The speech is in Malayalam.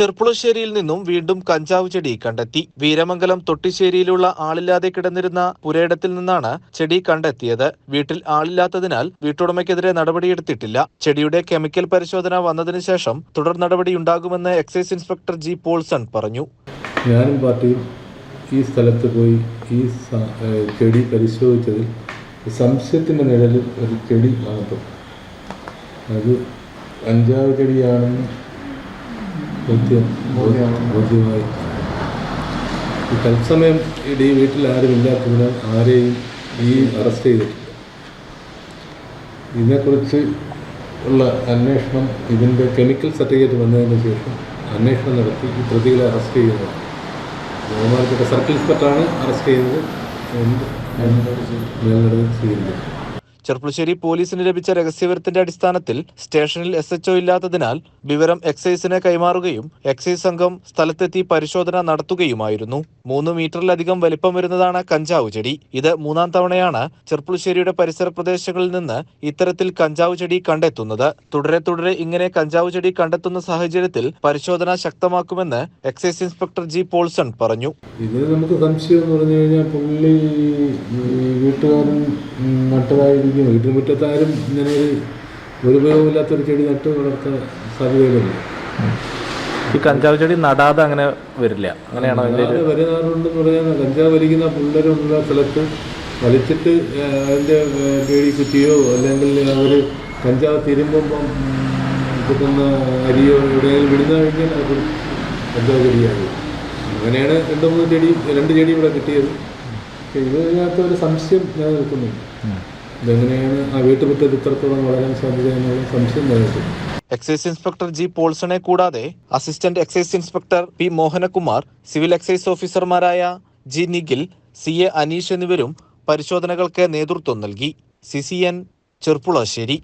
ചെർപ്പുളശ്ശേരിയിൽ നിന്നും വീണ്ടും കഞ്ചാവ് ചെടി കണ്ടെത്തി. വീരമംഗലം തൊട്ടിശ്ശേരിയിലുള്ള ആളില്ലാതെ കിടന്നിരുന്ന പുരയിടത്തിൽ നിന്നാണ് ചെടി കണ്ടെത്തിയത്. വീട്ടിൽ ആളില്ലാത്തതിനാൽ വീട്ടുടമയ്ക്കെതിരെ നടപടിയെടുത്തിട്ടില്ല. ചെടിയുടെ കെമിക്കൽ പരിശോധന വന്നതിന് ശേഷം തുടർ നടപടിയുണ്ടാകുമെന്ന് എക്സൈസ് ഇൻസ്പെക്ടർ ജി പോൾസൺ പറഞ്ഞു. ഞാനും പാർട്ടിയും ഈ സ്ഥലത്ത് പോയി ഈ ചെടി പരിശോധിച്ചതിൽ സംശയത്തിന്റെ നിഴലിൽ ഒരു ചെടി കാണപ്പെട്ടു അത് കഞ്ചാവ് ചെടിയാണെന്ന് ബോധ്യം ബോധ്യമായി ഈ തത്സമയം ഇവിടെ ഈ വീട്ടിൽ ആരും ഇല്ലാത്തതിനാൽ ആരെയും ഈ അറസ്റ്റ് ചെയ്തിട്ടില്ല. ഇതിനെക്കുറിച്ച് ഉള്ള അന്വേഷണം ഇതിന്റെ കെമിക്കൽ സർട്ടിഫിക്കറ്റ് വന്നതിന് ശേഷം അന്വേഷണം നടത്തി ഈ പ്രതികളെ അറസ്റ്റ് ചെയ്യുന്നത് ബഹുമാനപ്പെട്ട സർക്കിൾ ഇൻസ്പെക്ടറാണ് അറസ്റ്റ് ചെയ്തത്. എന്ത് മേൽനടപടി സ്വീകരിക്കുന്നത് ചെർപ്പുളശ്ശേരി പോലീസിന് ലഭിച്ച രഹസ്യവിവരത്തിന്റെ അടിസ്ഥാനത്തിൽ സ്റ്റേഷനിൽ എസ് എച്ച്ഒ ഇല്ലാത്തതിനാൽ വിവരം എക്സൈസിന് കൈമാറുകയും എക്സൈസ് സംഘം സ്ഥലത്തെത്തി പരിശോധന നടത്തുകയുമായിരുന്നു. മൂന്ന് മീറ്ററിലധികം വലിപ്പം വരുന്നതാണ് കഞ്ചാവ് ചെടി. ഇത് മൂന്നാം തവണയാണ് ചെർപ്പുളശ്ശേരിയുടെ പരിസര പ്രദേശങ്ങളിൽ നിന്ന് ഇത്തരത്തിൽ കഞ്ചാവ് ചെടി കണ്ടെത്തുന്നത്. തുടരെ തുടരെ ഇങ്ങനെ കഞ്ചാവ് ചെടി കണ്ടെത്തുന്ന സാഹചര്യത്തിൽ പരിശോധന ശക്തമാക്കുമെന്ന് എക്സൈസ് ഇൻസ്പെക്ടർ ജി പോൾസൺ പറഞ്ഞു. ഇത് നമുക്ക് സംശയം എന്ന് പറഞ്ഞു കഴിഞ്ഞാൽ പുള്ളി വീട്ടുകാരൻ നട്ടതായിരിക്കും വീട്ടിൽ മുറ്റത്താരും ഇങ്ങനെ ഒരു ഒരു ഉപയോഗമില്ലാത്തൊരു ചെടി നട്ട് വളർത്താൻ സാധ്യതയില്ല ഈ കഞ്ചാവ് ചെടി നടാതെ അങ്ങനെ വരില്ല. അങ്ങനെയാണോ അല്ലാതെ വരുന്നവരുണ്ടെന്ന് പറയാൻ കഞ്ചാവ് വലിക്കുന്ന പിള്ളേരുള്ള സ്ഥലത്ത് വലിച്ചിട്ട് അതിന്റെ പേടി കുറ്റിയോ അല്ലെങ്കിൽ അവർ കഞ്ചാവ് തിരുമ്പം കിട്ടുന്ന അരിയോ എവിടെയെങ്കിലും വിടുന്ന കഴിഞ്ഞാൽ അത് കഞ്ചാവ് ചെടിയാകും. അങ്ങനെയാണ് രണ്ട് മൂന്ന് ചെടി രണ്ട് ചെടി ഇവിടെ കിട്ടിയത്. ഇതിനകത്ത് ഒരു സംശയം നിലനിൽക്കുന്നുണ്ട്. ഇതെങ്ങനെയാണ് ആ വീട്ടുമുറ്റത്ത് ഇത്രത്തോളം വളരാൻ സാധ്യത എന്നുള്ള സംശയം നിലനിൽക്കുന്നു എക്സൈസ് ഇൻസ്പെക്ടർ ജി പോൾസണെ കൂടാതെ assistant excise inspector P Mohanakumar civil excise ഓഫീസർമാരായ G Nikhil C A Aneesh എന്നിവരും പരിശോധനകൾക്ക് നേതൃത്വം നൽകി. C C N Cherpulassery.